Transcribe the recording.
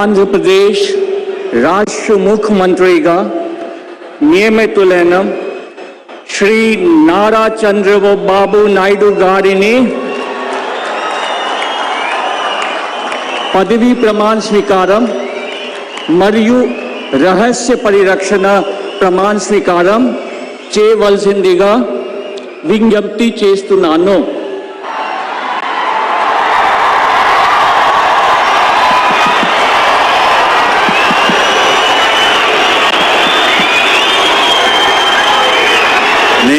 ఆంధ్రప్రదేశ్ రాష్ట్ర ముఖ్యమంత్రిగా నియమితులైన శ్రీ నారా చంద్రబాబు నాయుడు గారిని పదవీ ప్రమాణ స్వీకారం మరియు రహస్య పరిరక్షణ ప్రమాణ స్వీకారం చేయవలసిందిగా విజ్ఞప్తి చేస్తున్నాను